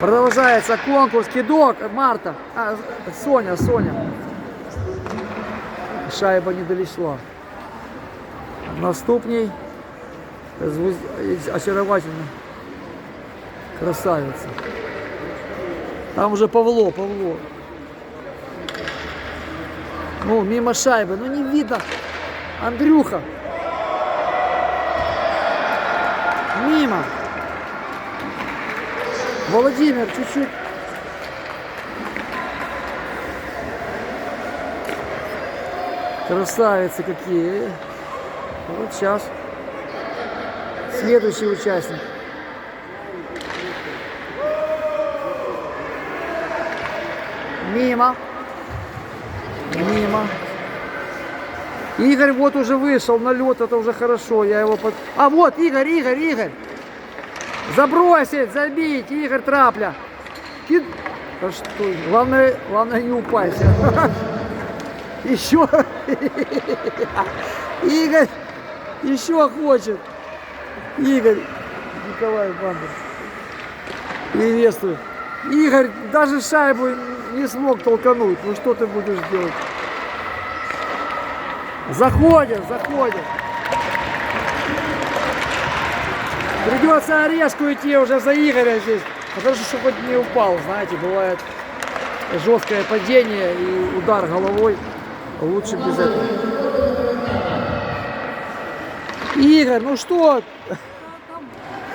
Продолжается конкурс. Кидок. Марта. А, Соня, Соня. Шайба не долетела. Наступней. звуз- Очаровательно. Красавица. Там уже Павло, Павло. Ну, мимо шайбы. Ну, не видно. Андрюха. Мимо. Владимир, чуть-чуть. Красавицы какие. Вот сейчас. Следующий участник. Мимо. Мимо. Игорь вот уже вышел на лед, это уже хорошо. Я его под... А вот Игорь, Игорь, Игорь. Забросить, забить, Игорь Трапля. Кид- что, главное, главное не упасть. Еще. Игорь еще хочет. Игорь Николай Бандер. Приветствую. Игорь даже шайбу не смог толкануть. Ну что ты будешь делать? Заходим, заходим. Придется орешку идти уже за Игоря здесь. Хорошо, что хоть не упал, знаете, бывает жесткое падение и удар головой. Лучше без этого. Игорь, ну что?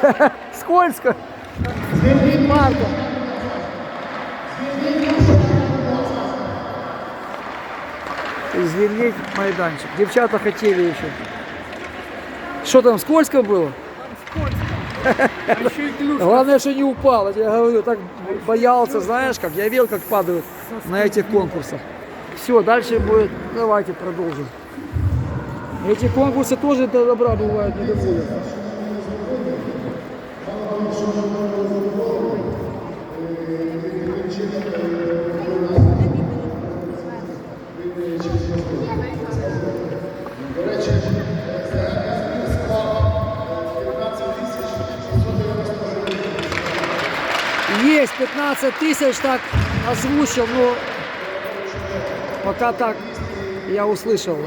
Скользко. Марта. Извинить майданчик. Девчата хотели еще. Что там, скользко было? Главное, что не упал. Я говорю, так боялся, знаешь, как я видел, как падают на этих конкурсах. Все, дальше будет. Давайте продолжим. Эти конкурсы тоже до добра бывают не доводят. Есть 15 тысяч, так озвучил, но пока так я услышал.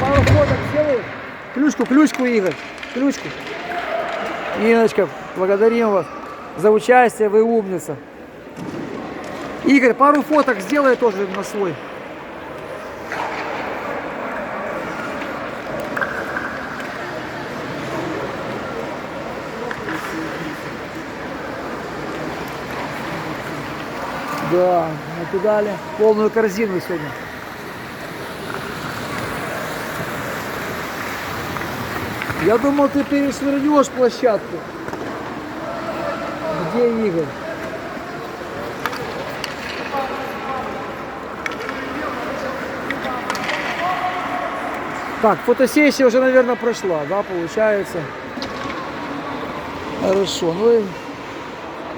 Пару фоток сделай. Ключку, ключку, Игорь. Ключку. Иночка, благодарим вас за участие, вы умница. Игорь, пару фоток сделай тоже на свой. Да, накидали полную корзину сегодня. Я думал, ты перешвырнешь площадку. Где Игорь? Так, фотосессия уже, наверное, прошла, да, получается? Хорошо, ну и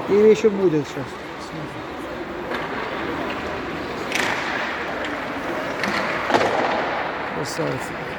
или еще будет сейчас. Красавица.